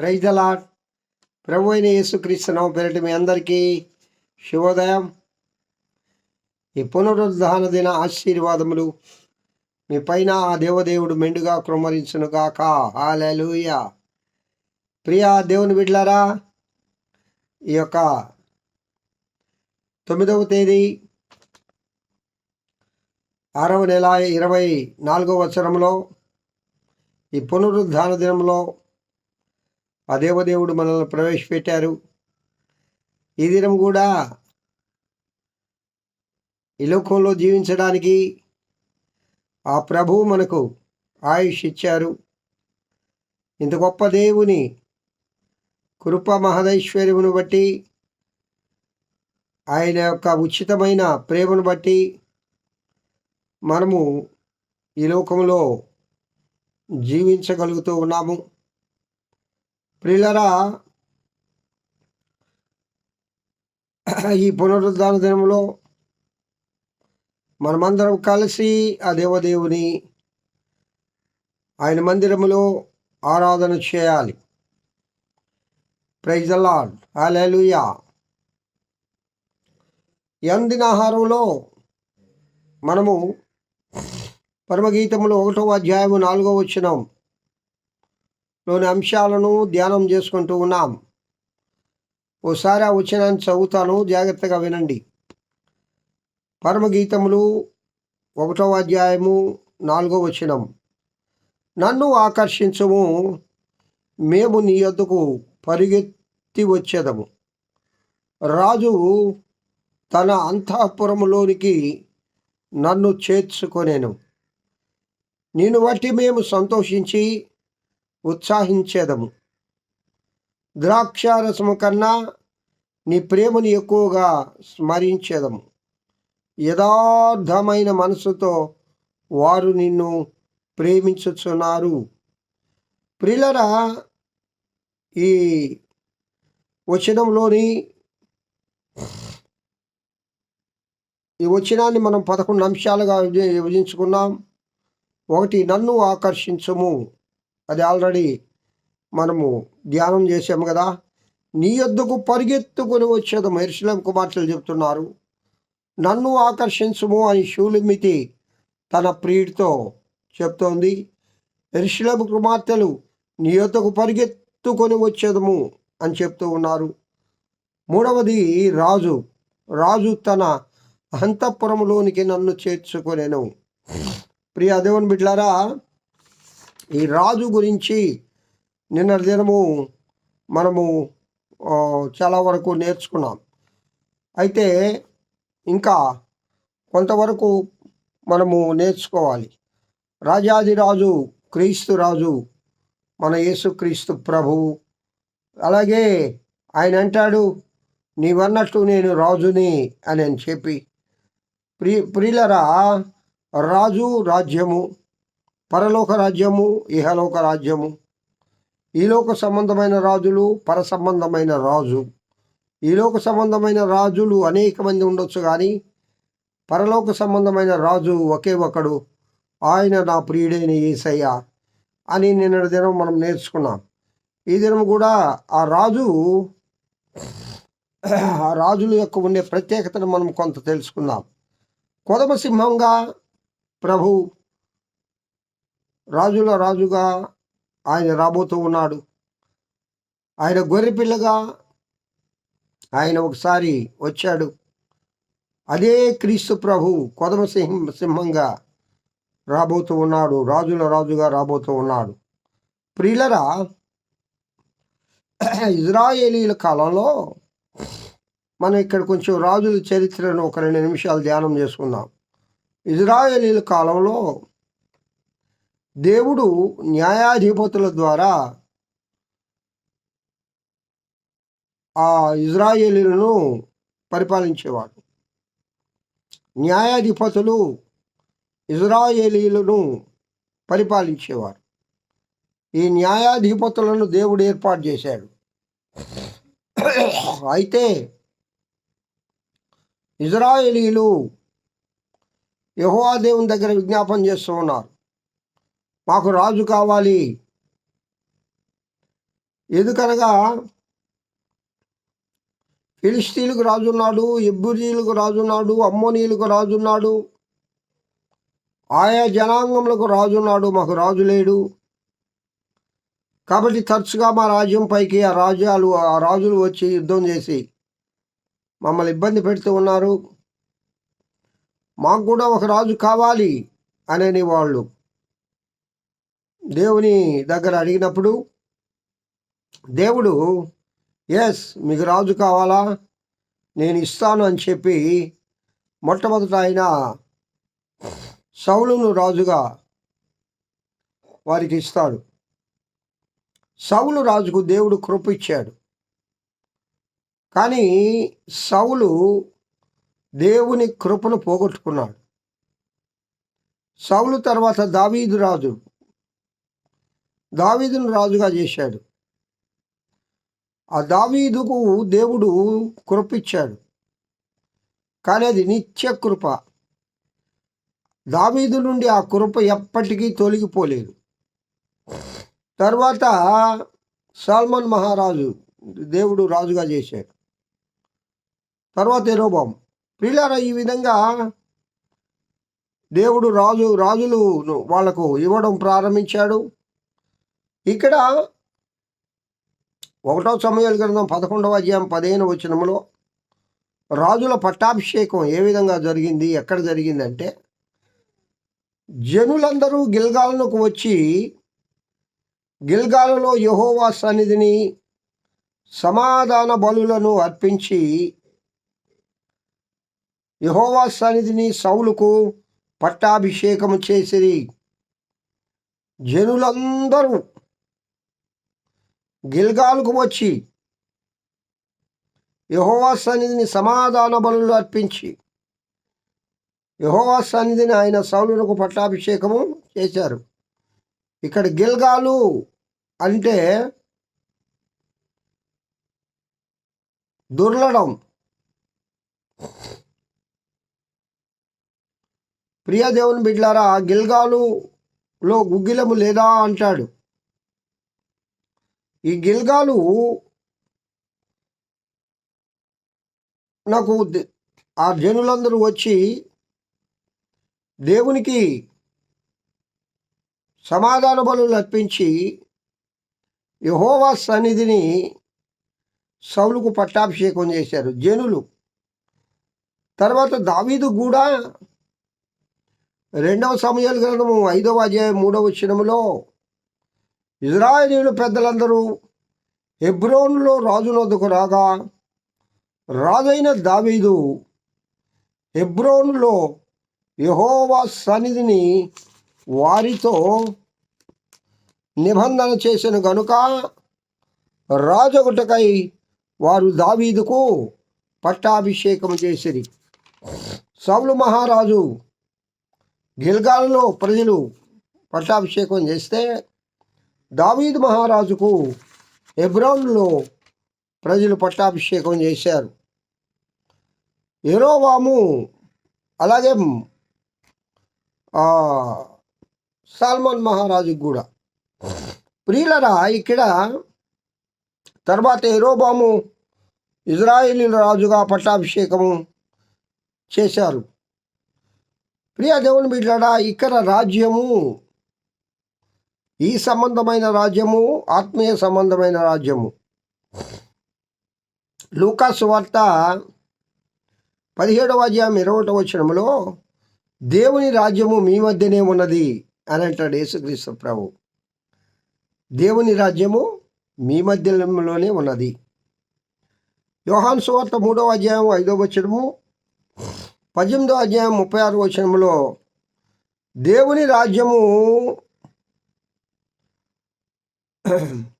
Praise ప్రభు అయిన యేసుక్రీస్తునామ పేరిట మీ అందరికీ శుభోదయం. ఈ పునరుద్ధాన దిన ఆశీర్వాదములు మీ పైన ఆ దేవదేవుడు మెండుగా కృమరించును గాక. హాలూయ ప్రియా దేవుని బిడ్లారా ఈ యొక్క తొమ్మిదవ తేదీ ఆరవ నెల ఇరవై నాలుగవ వచ్చరంలో ఈ పునరుద్ధాన దినంలో ఆ దేవదేవుడు మనల్ని ప్రవేశపెట్టారు. ఈ దినం కూడా ఈ లోకంలో జీవించడానికి ఆ ప్రభువు మనకు ఆయుష్ ఇచ్చారు. ఇంత గొప్ప దేవుని కృప మహదైశ్వర్యమును బట్టి ఆయన యొక్క ఉచితమైన ప్రేమను బట్టి మనము ఈ లోకంలో జీవించగలుగుతూ ఉన్నాము. ప్రియులరా ఈ పునరుద్ధాన దినంలో మనమందరం కలిసి ఆ దేవదేవుని ఆయన మందిరములో ఆరాధన చేయాలి. ప్రైజ్ అలాడ్ హాలూయా ఎందిన ఆహారంలో మనము పరమగీతములు ఒకటో అధ్యాయము నాలుగో వచ్చినాం లోని అంశాలను ధ్యానం చేసుకుంటూ ఉన్నాం. ఓసారి ఆ వచనాన్ని చదువుతాను జాగ్రత్తగా వినండి. పరమగీతములు ఒకటవ అధ్యాయము నాలుగో వచనం. నన్ను ఆకర్షించము మేము నీ యొద్దకు పరిగెత్తి వచ్చేదము. రాజు తన అంతఃపురములోనికి నన్ను చేర్చుకొనేను. నేను బట్టి మేము సంతోషించి ఉత్సాహించేదము. ద్రాక్షారసము కన్నా నీ ప్రేమను ఎక్కువగా స్మరించేదము. యథార్థమైన మనసుతో వారు నిన్ను ప్రేమించుచున్నారు. ప్రిలరా ఈ వచనంలోని ఈ వచనాన్ని మనం పదకొండు అంశాలుగా విభజ- విభజించుకున్నాం. ఒకటి నన్ను ఆకర్షించము. అది ఆల్రెడీ మనము ధ్యానం చేసాము కదా. నీ యొద్దకు పరిగెత్తుకొని వచ్చేదము ఎరుసలేం కుమార్తెలు చెప్తున్నారు. నన్ను ఆకర్షించము అని శూలిమితి తన ప్రియుడితో చెప్తోంది. ఎరుసలేం కుమార్తెలు నీ యొద్దకు పరిగెత్తుకొని వచ్చేదము అని చెప్తూ ఉన్నారు. మూడవది రాజు. రాజు తన అంతఃపురంలోనికి నన్ను చేర్చుకొనేను. ప్రియ దేవుని బిడ్లారా ఈ రాజు గురించి నిన్న దినము మనము చాలా వరకు నేర్చుకున్నాం. అయితే ఇంకా కొంతవరకు మనము నేర్చుకోవాలి. రాజాది రాజు క్రీస్తు రాజు మన యేసుక్రీస్తు ప్రభువు అలాగే ఆయన అంటాడు నీవన్నట్టు నేను రాజుని అని అని చెప్పి. ప్రి ప్రియులరా రాజు రాజ్యము పరలోక రాజ్యము ఇహలోక రాజ్యము. ఈలోక సంబంధమైన రాజులు పర సంబంధమైన రాజు. ఈలోక సంబంధమైన రాజులు అనేక మంది ఉండొచ్చు కానీ పరలోక సంబంధమైన రాజు ఒకే ఒకడు. ఆయన నా ప్రియుడైన ఏసయ్య అని నిన్న దినం మనం నేర్చుకున్నాం. ఈ దినం కూడా ఆ రాజు ఆ రాజుల యొక్క ఉండే ప్రత్యేకతను మనం కొంత తెలుసుకుందాం. కొదమ సింహంగా ప్రభు రాజుల రాజుగా ఆయన రాబోతూ ఉన్నాడు. ఆయన గొర్రెపిల్లగా ఆయన ఒకసారి వచ్చాడు. అదే క్రీస్తు ప్రభు కొదమ సింహం సింహంగా రాబోతూ ఉన్నాడు. రాజుల రాజుగా రాబోతూ ఉన్నాడు. ప్రియులరా ఇజ్రాయేలీల కాలంలో మనం ఇక్కడ కొంచెం రాజుల చరిత్రను ఒక రెండు నిమిషాలు ధ్యానం చేసుకుందాం. ఇజ్రాయేలీల కాలంలో దేవుడు న్యాయాధిపతుల ద్వారా ఆ ఇజ్రాయేలీలను పరిపాలించేవాడు. న్యాయాధిపతులు ఇజ్రాయేలీలను పరిపాలించేవారు. ఈ న్యాయాధిపతులను దేవుడు ఏర్పాటు చేశాడు. అయితే ఇజ్రాయేలీలు యహోవా దేవుని దగ్గర విజ్ఞాపన చేస్తూ ఉన్నారు. మాకు రాజు కావాలి. ఎందుకనగా ఫిలిస్తీన్లకు రాజున్నాడు ఎబ్బురీలకు రాజున్నాడు అమ్మోనీలకు రాజున్నాడు ఆయా జనాంగములకు రాజున్నాడు మాకు రాజు లేడు. కాబట్టి తరచుగా మా రాజ్యం పైకి ఆ రాజ్యాలు ఆ రాజులు వచ్చి యుద్ధం చేసి మమ్మల్ని ఇబ్బంది పెడుతూ ఉన్నారు. మాకు కూడా ఒక రాజు కావాలి అనేని వాళ్ళు దేవుని దగ్గర అడిగినప్పుడు దేవుడు ఎస్ మీకు రాజు కావాలా? నేను ఇస్తాను అని చెప్పి మొట్టమొదట ఆయన సౌలును రాజుగా వారికి ఇస్తాడు. సౌలు రాజుకు దేవుడు కృప ఇచ్చాడు. కానీ సౌలు దేవుని కృపను పోగొట్టుకున్నాడు. సౌలు తర్వాత దావీదు రాజు దావీదును రాజుగా చేశాడు. ఆ దావీదుకు దేవుడు కృపిచ్చాడు కానీ అది నిత్య కృప. దావీదు నుండి ఆ కృప ఎప్పటికీ తొలగిపోలేదు. తర్వాత సల్మాన్ మహారాజు దేవుడు రాజుగా చేశాడు. తర్వాత ఎరోబాం ప్రియులారా ఈ విధంగా దేవుడు రాజు రాజులు వాళ్ళకు ఇవ్వడం ప్రారంభించాడు. ఇక్కడ ఒకటో సమయాల గ్రంథం పదకొండవ అధ్యాయం పదిహేను వచనంలో రాజుల పట్టాభిషేకం ఏ విధంగా జరిగింది ఎక్కడ జరిగిందంటే జనులందరూ గిల్గాలకు వచ్చి గిల్గాలలో యహోవా సన్నిధిని సమాధాన బలులను అర్పించి యహోవా సన్నిధిని సౌలుకు పట్టాభిషేకము చేసిరి. జనులందరూ గిల్గాలుకు వచ్చి యహోవా సన్నిధిని సమాధాన బలులు అర్పించి యహోవా సన్నిధిని ఆయన సౌలునకు పట్టాభిషేకము చేశారు. ఇక్కడ గిల్గాలు అంటే దుర్లడం ప్రియదేవుని బిడ్లారా గిల్గాలులో గుగ్గిలము లేదా అంటాడు. ఈ గిల్గాలు నాకు ఆ జనులందరూ వచ్చి దేవునికి సమాధాన బలులు అర్పించి యహోవా సన్నిధిని సౌలుకు పట్టాభిషేకం చేశారు. జనులు. తర్వాత దావీదు కూడా రెండవ సమయాల గ్రంథము ఐదవ అధ్యాయం మూడవ వచనములో ఇజ్రాయేలీలు పెద్దలందరూ హెబ్రోన్లో రాజునొద్దకు రాగా రాజైన దావీదు హెబ్రోన్లో యహోవా సన్నిధిని వారితో నిబంధన చేసిన గనుక రాజగుటకై వారు దావీదుకు పట్టాభిషేకం చేసిరి. సౌలు మహారాజు గిల్గాల్లో ప్రజలు పట్టాభిషేకం చేస్తే దావీదు మహారాజుకు హెబ్రోన్లో ప్రజలు పట్టాభిషేకం చేశారు. ఎరోవాము అలాగే సల్మాన్ మహారాజుకు కూడా. ప్రియులరా ఇక్కడ తర్వాత ఎరోబాము ఇజ్రాయేలీ రాజుగా పట్టాభిషేకము చేశారు. ప్రియ దేవుని బిడ్డడా ఇక్కడ రాజ్యము ఈ సంబంధమైన రాజ్యము ఆత్మీయ సంబంధమైన రాజ్యము. లూకాసు వార్త పదిహేడవ అధ్యాయం ఇరవై వచనంలో దేవుని రాజ్యము మీ మధ్యనే ఉన్నది అని అంటాడు యేసుక్రీస్తు ప్రభు. దేవుని రాజ్యము మీ మధ్యలోనే ఉన్నది. యోహాన్ సువార్త మూడవ అధ్యాయం ఐదవ వచనము పద్దెనిమిదో అధ్యాయం ముప్పై ఆరు వచనంలో దేవుని రాజ్యము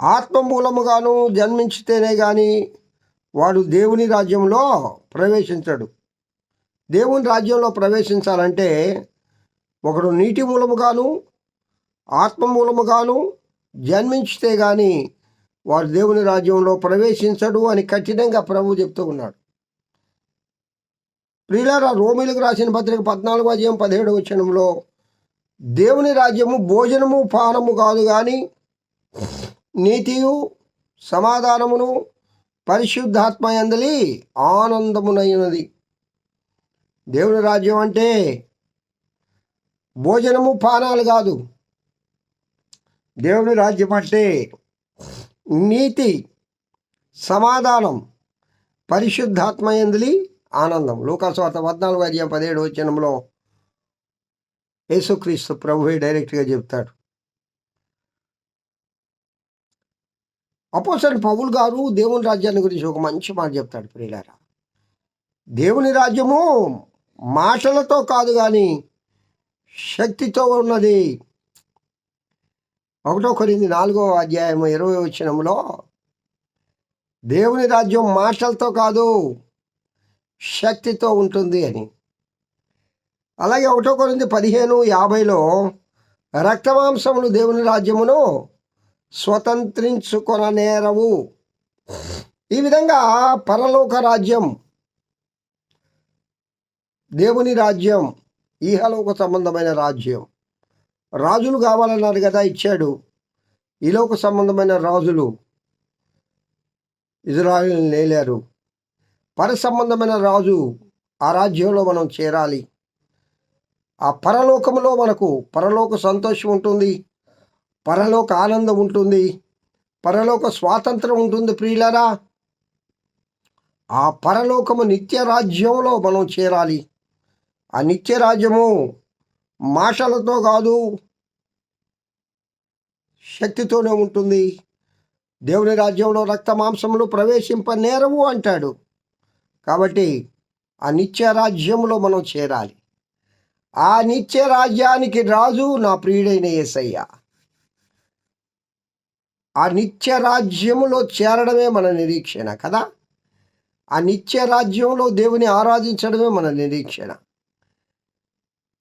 ఆత్మ మూలముగాను జన్మించితేనే కానీ వాడు దేవుని రాజ్యంలో ప్రవేశించడు. దేవుని రాజ్యంలో ప్రవేశించాలంటే ఒకడు నీటి మూలముగాను ఆత్మ మూలముగాను జన్మించితే కానీ వాడు దేవుని రాజ్యంలో ప్రవేశించడు అని కఠినంగా ప్రభు చెప్తూ ఉన్నాడు. ప్రియులారా రోమిలకు రాసిన పత్రిక పద్నాలుగు అధ్యాయం పదిహేడు వచనంలో దేవుని రాజ్యము భోజనము పానము కాదు కానీ నీతియు సమాధానమును పరిశుద్ధాత్మ ఎందలి ఆనందమునైనది. దేవుని రాజ్యం అంటే భోజనము పానాలు కాదు. దేవుని రాజ్యం అంటే నీతి సమాధానం పరిశుద్ధాత్మ ఎందలి ఆనందం. లోకాస్వార్త పద్నాలుగు అధ్యాయం పదిహేడు వచ్చినంలో యేసుక్రీస్తు ప్రభువే డైరెక్ట్గా చెప్తాడు. అపోసరి పౌలు గారు దేవుని రాజ్యాన్ని గురించి ఒక మంచి మాట చెప్తాడు ప్రియులారా. దేవుని రాజ్యము మాటలతో కాదు కానీ శక్తితో ఉన్నది. ఒకటో కొరింది నాలుగో అధ్యాయం ఇరవై వచ్చినంలో దేవుని రాజ్యం మాటలతో కాదు శక్తితో ఉంటుంది అని. అలాగే ఒకటో కొరింది పదిహేను యాభైలో రక్తమాంసములు దేవుని రాజ్యమును స్వతంత్రించుకొన నేరవు. ఈ విధంగా పరలోక రాజ్యం దేవుని రాజ్యం ఈహలోక సంబంధమైన రాజ్యం. రాజులు కావాలన్నారు కదా ఇచ్చాడు. ఈలోక సంబంధమైన రాజులు ఇజ్రాయిల్ని నేలారు పర సంబంధమైన రాజు ఆ రాజ్యంలో మనం చేరాలి. ఆ పరలోకంలో మనకు పరలోక సంతోషం ఉంటుంది పరలోక ఆనందం ఉంటుంది పరలోక స్వాతంత్రం ఉంటుంది ప్రియులరా. ఆ పరలోకము నిత్య రాజ్యంలో మనం చేరాలి. ఆ నిత్య రాజ్యము మాటలతో కాదు శక్తితోనే ఉంటుంది. దేవుని రాజ్యంలో రక్త మాంసములు ప్రవేశింప నేరవు అంటాడు. కాబట్టి ఆ నిత్య రాజ్యంలో మనం చేరాలి. ఆ నిత్య రాజ్యానికి రాజు నా ప్రియుడైన యేసయ్య ఆ నిత్య రాజ్యములో చేరడమే మన నిరీక్షణ కదా? ఆ నిత్య రాజ్యంలో దేవుని ఆరాధించడమే మన నిరీక్షణ.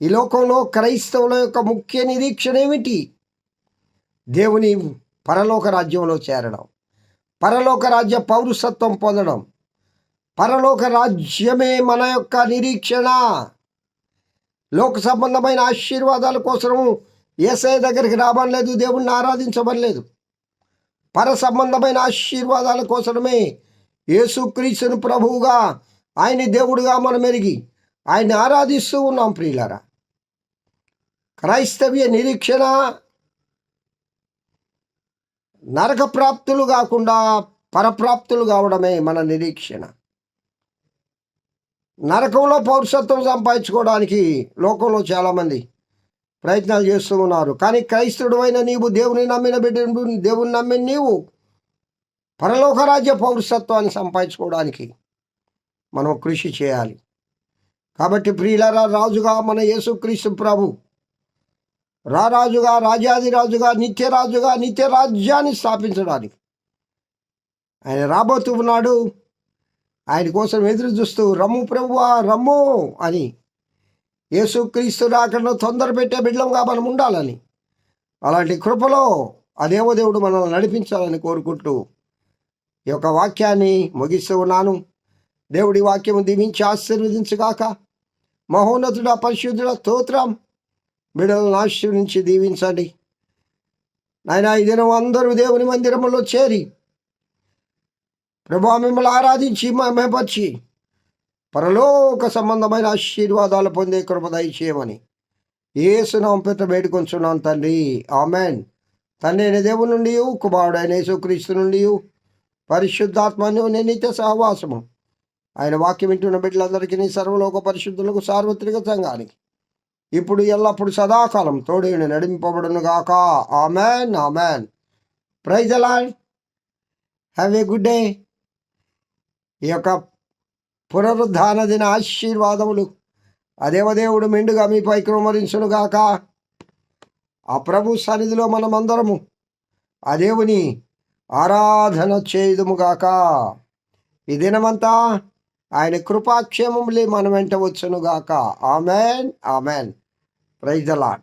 ఈ లోకంలో క్రైస్తవుల యొక్క ముఖ్య నిరీక్షణ ఏమిటి? దేవుని పరలోక రాజ్యంలో చేరడం పరలోక రాజ్య పౌరసత్వం పొందడం పరలోక రాజ్యమే మన యొక్క నిరీక్షణ. లోక సంబంధమైన ఆశీర్వాదాల కోసము ఏసఐ దగ్గరికి రాబడలేదు దేవుణ్ణి ఆరాధించబడలేదు. పర సంబంధమైన ఆశీర్వాదాల కోసమే యేసుక్రీస్తుని ప్రభువుగా ఆయన దేవుడుగా మనం ఎరిగి ఆయన్ని ఆరాధిస్తూ ఉన్నాం ప్రియులరా. క్రైస్తవ్య నిరీక్షణ నరక ప్రాప్తులు కాకుండా పరప్రాప్తులు కావడమే మన నిరీక్షణ. నరకంలో పౌరుషత్వం సంపాదించుకోవడానికి లోకంలో చాలామంది ప్రయత్నాలు చేస్తూ ఉన్నారు కానీ క్రైస్తవుడు అయిన నీవు దేవుని నమ్మిన బిడ్డ దేవుని నమ్మిన నీవు పరలోకరాజ్య పౌరసత్వాన్ని సంపాదించుకోవడానికి మనం కృషి చేయాలి. కాబట్టి ప్రియులరా రాజుగా మన యేసుక్రీస్తు ప్రభు రారాజుగా రాజాదిరాజుగా నిత్యరాజుగా నిత్య రాజ్యాన్ని స్థాపించడానికి ఆయన రాబోతూ ఉన్నాడు ఆయన కోసం ఎదురు చూస్తూ రమ్ము ప్రభువా రమ్ము అని. యేసుక్రీస్తు రాకడను తొందర పెట్టే బిడ్డంగా మనం ఉండాలని. అలాంటి కృపలో ఆ దేవదేవుడు మనల్ని నడిపించాలని కోరుకుంటూ ఈ యొక్క వాక్యాన్ని ముగిస్తూ ఉన్నాను. దేవుడి వాక్యం దీవించి ఆశీర్వదించుగాక. మహోన్నతుడ పరిశుద్ధుడ స్తోత్రం. బిడ్డలను ఆశీర్వించి దీవించండి. నాయన ఈ దినం అందరూ దేవుని మందిరంలో చేరి ప్రభా మిమ్మల్ని ఆరాధించి మేపరిచి పరలోక సంబంధమైన ఆశీర్వాదాలు పొందే కృప దయచేయమని. ఏసునాం పెద్ద వేడుకొంచున్నాను తండ్రి ఆమెన్. తండ్రి అయిన దేవుని నుండి కుమారుడైన యేసుక్రీస్తు నుండి పరిశుద్ధాత్మను నిత్య సహవాసము. ఆయన వాక్యం వింటున్న బిడ్డలందరికీ నీ సర్వలోక పరిశుద్ధులకు సార్వత్రిక సంఘానికి ఇప్పుడు ఎల్లప్పుడు సదాకాలం తోడేని నడింపబడును గాక ఆమెన్. ఆమెన్. ప్రైజ్ అలా హ్యావ్ ఏ గుడ్ డే. ఈ యొక్క పునరుద్ధాన దిన ఆశీర్వాదములు. అదేవదేవుడు మెండుగా మీపై కృమరించును గాక ఆ ప్రభు సన్నిధిలో మనమందరము ఆ దేవుని ఆరాధన చేయుదుముగాక. ఈ దినమంతా ఆయన కృపాక్షేమములే మన వెంట వచ్చునుగాక. Amen amen. Praise the lord